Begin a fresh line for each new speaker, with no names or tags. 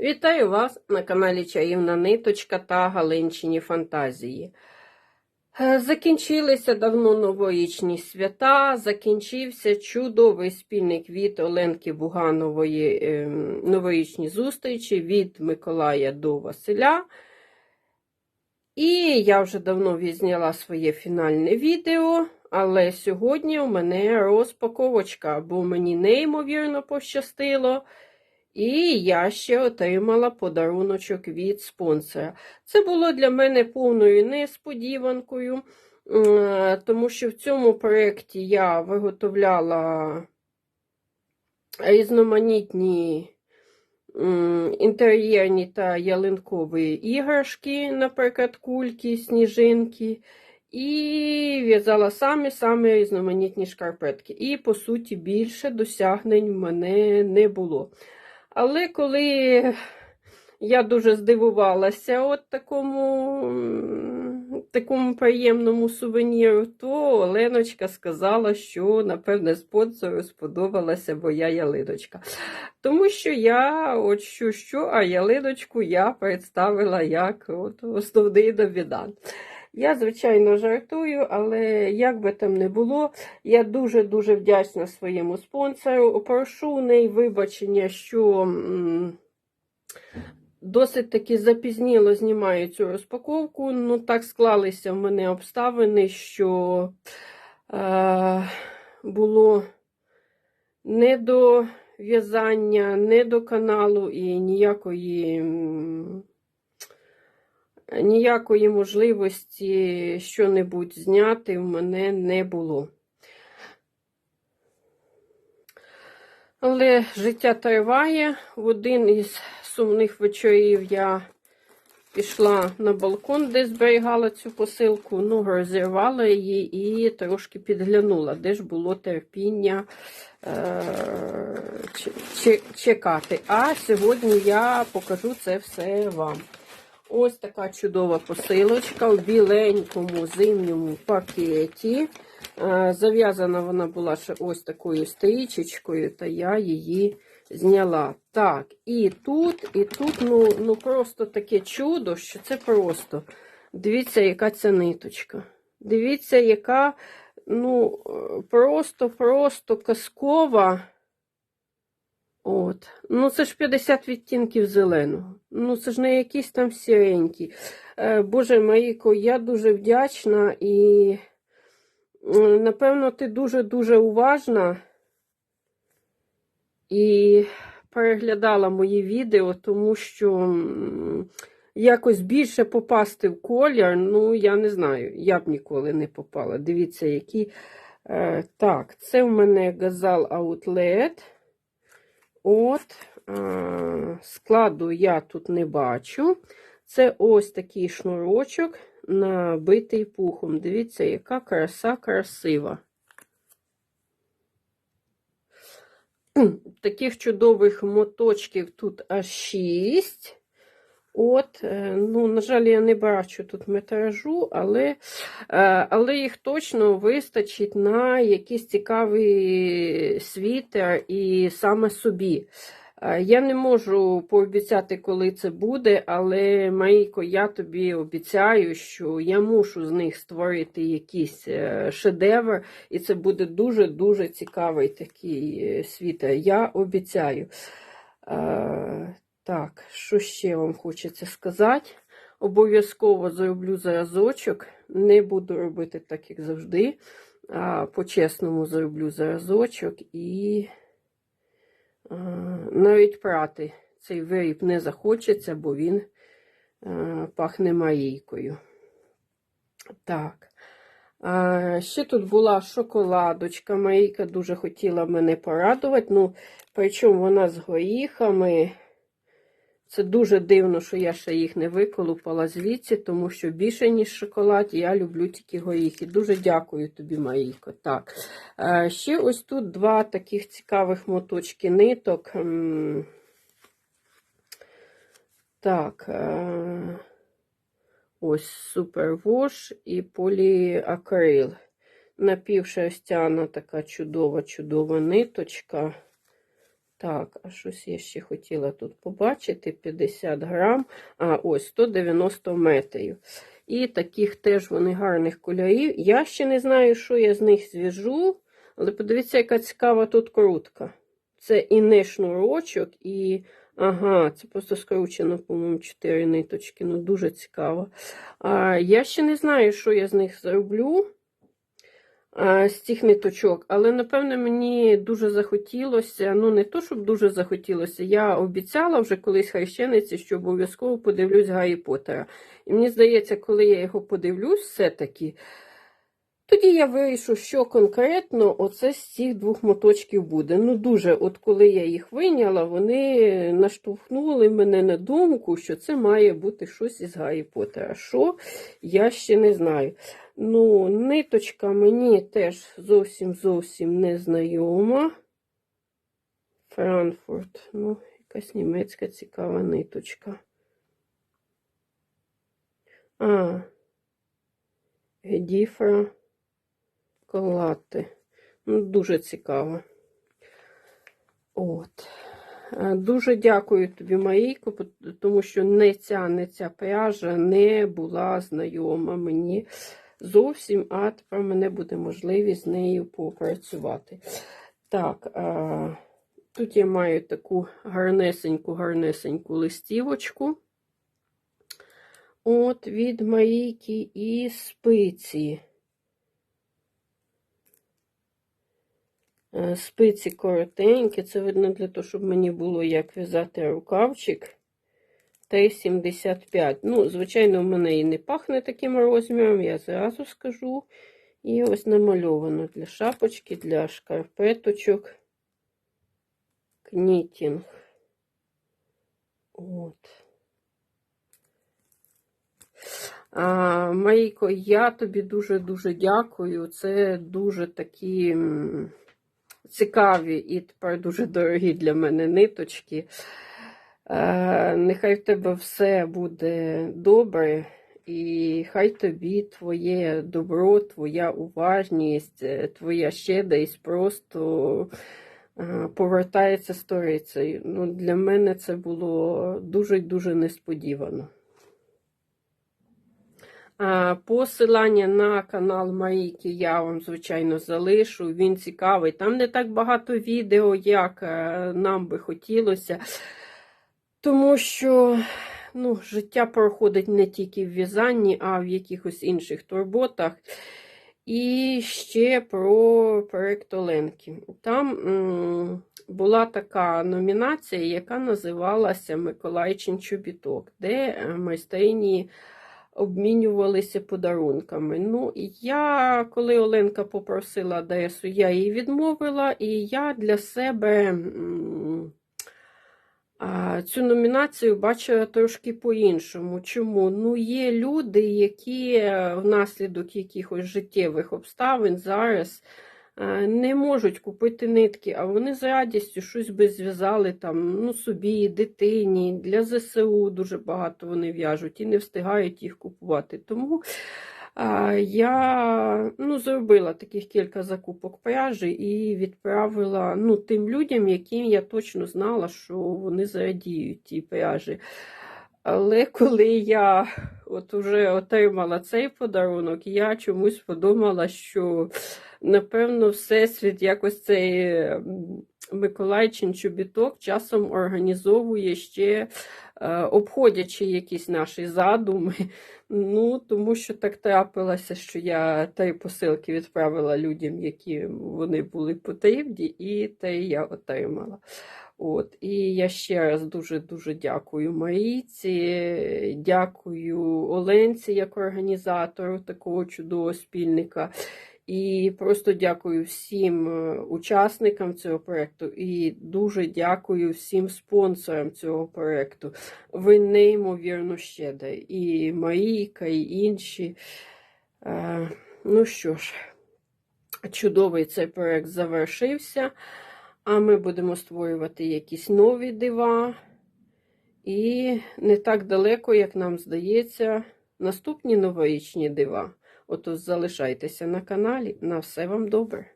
Вітаю вас на каналі Чаївна Ниточка та Галинчині Фантазії. Е, Закінчилися давно новорічні свята, закінчився чудовий спільний квіт Оленки Буганової е, новорічні зустрічі від Миколая до Василя. І я вже давно відзняла своє фінальне відео, але сьогодні у мене розпаковочка, бо мені неймовірно пощастило. І я ще отримала подаруночок від спонсора. Це було для мене повною несподіванкою, е, тому що в цьому проєкті я виготовляла різноманітні інтер'єрні та ялинкові іграшки, наприклад, кульки, сніжинки. І в'язала самі-самі різноманітні шкарпетки. І, по суті, більше досягнень в мене не було. Але коли я дуже здивувалася от такому, такому приємному сувеніру, то Оленочка сказала, що, напевне, спонсору сподобалася моя ялиночка. Тому що я, от що, що, а ялиночку я представила як от основний домінант. Я, звичайно, жартую, але як би там не було, я дуже-дуже вдячна своєму спонсору. Прошу у неї вибачення, що досить таки запізніло знімаю цю розпаковку. Ну, так склалися в мене обставини, що е, було не до в'язання, не до каналу і ніякої. Ніякої можливості що-небудь зняти в мене не було. Але життя триває. В один із сумних вечорів я пішла на балкон, де зберігала цю посилку, ну, розірвала її і трошки підглянула, де ж було терпіння е- чекати. А сьогодні я покажу це все вам. Ось така чудова посилочка в біленькому зимньому пакеті. Е, Зав'язана вона була ще ось такою стрічечкою, та я її зняла. Так, і тут, і тут, ну, ну просто таке чудо, що це просто. Дивіться, яка ця ниточка. Дивіться, яка, ну, просто-просто казкова. От. Ну, це ж 50 відтінків зеленого. Ну, це ж не якісь там сіренькі. Е, Боже Маріко, я дуже вдячна і, напевно, ти дуже-дуже уважна і переглядала мої відео, тому що якось більше попасти в колір, ну, я не знаю, я б ніколи не попала. Дивіться, які. Е, Так, це в мене газал Outlet. От, складу я тут не бачу. Це ось такий шнурочок, набитий пухом. Дивіться, яка краса красива. Таких чудових моточків тут аж 6. От, е, ну, на жаль, я не бачу тут метражу, але, е, але їх точно вистачить на якийсь цікавий світер і саме собі. Е, Я не можу пообіцяти, коли це буде, але, Марійко, я тобі обіцяю, що я мушу з них створити якийсь шедевр, і це буде дуже-дуже цікавий такий світер. Я обіцяю. Так, що ще вам хочеться сказати? Обов'язково зроблю зразочок. Не буду робити так, як завжди. А по-чесному зроблю зразочок і а, навіть прати цей виріб не захочеться, бо він а, пахне марійкою. Так. А, ще тут була шоколадочка. Марійка дуже хотіла мене порадувати. Ну, причому вона з горіхами. Це дуже дивно, що я ще їх не виколупала звідси, тому що більше, ніж шоколад, я люблю тільки горіхи. Дуже дякую тобі, Марійко. Так. Е, Ще ось тут два таких цікавих моточки ниток. Так. е, Ось супервош і поліакрил. Напівшерстяна така чудова-чудова ниточка. Так, а щось я ще хотіла тут побачити: 50 грам, а ось 190 метрів. І таких теж вони гарних кольорів. Я ще не знаю, що я з них зв'яжу, але подивіться, яка цікава тут крутка. Це і не шнурочок, і. Ага, це просто скручено, по-моєму, 4 ниточки. Ну, дуже цікаво. А, Я ще не знаю, що я з них зроблю з цих ниточок, але, напевно, мені дуже захотілося. Ну, не то, щоб дуже захотілося. Я обіцяла вже колись хрещениці, що обов'язково подивлюсь Гаррі Поттера. І мені здається, коли я його подивлюсь, все-таки. Тоді я вирішу, що конкретно оце з цих двох моточків буде. Ну, дуже, от коли я їх вийняла, вони наштовхнули мене на думку, що це має бути щось із Гаррі Поттера. Що, я ще не знаю. Ну, ниточка мені теж зовсім зовсім не знайома. Франкфурт. Ну, якась німецька цікава ниточка. А, Гедіфра. Колати. Ну, Дуже цікаво. От. Е, Дуже дякую тобі, Марійко, тому що не ця, не ця пряжа не була знайома мені зовсім, а тепер мене буде можливість з нею попрацювати. Так, а, тут я маю таку гарнесеньку, гарнесеньку листівочку. От від Марійки і спиці. Е, Спиці коротенькі, це видно для того, щоб мені було як в'язати рукавчик. Т-75. Ну, звичайно, в мене і не пахне таким розміром, я зразу скажу. І ось намальовано для шапочки, для шкарпеточок. Кнітінг. От. А, Марійко, я тобі дуже-дуже дякую. Це дуже такі цікаві і тепер дуже дорогі для мене ниточки. Е, Нехай в тебе все буде добре, і хай тобі твоє добро, твоя уважність, е, твоя щедрість просто е, повертається сторицею. Ну, Для мене це було дуже-дуже несподівано. Посилання на канал Марійки я вам, звичайно, залишу. Він цікавий. Там не так багато відео, як нам би хотілося. Тому що ну, життя проходить не тільки в в'язанні, а в якихось інших турботах. І ще про проєкт Оленки. Там була така номінація, яка називалася Миколайчин Чобіток, де е, майстрині обмінювалися подарунками. Ну, я, коли Оленка попросила адресу, я їй відмовила, і я для себе. м, Цю номінацію бачила трошки по-іншому. Чому? Ну, є люди, які е, внаслідок якихось життєвих обставин зараз е, не можуть купити нитки, а вони з радістю щось би зв'язали там, ну, собі, дитині, для ЗСУ дуже багато вони в'яжуть і не встигають їх купувати. Тому я ну, зробила таких кілька закупок пряжі і відправила ну, тим людям, яким я точно знала, що вони зрадіють ті пряжі. Але коли я от уже отримала цей подарунок, я чомусь подумала, що напевно Всесвіт якось цей Миколайчин чобіток часом організовує ще, е, обходячи якісь наші задуми. Ну, тому що так трапилося, що я три посилки відправила людям, які вони були потрібні, і те я отримала. От, І я ще раз дуже-дуже дякую Марійці, дякую Оленці як організатору такого чудового спільника. І просто дякую всім е, учасникам цього проєкту і дуже дякую всім спонсорам цього проєкту. Ви неймовірно щедрі. І Марійка, і інші. Е, Ну що ж, чудовий цей проєкт завершився. А ми будемо створювати якісь нові дива. І не так далеко, як нам здається, наступні новорічні дива. Отож, залишайтеся на каналі. На все вам добре.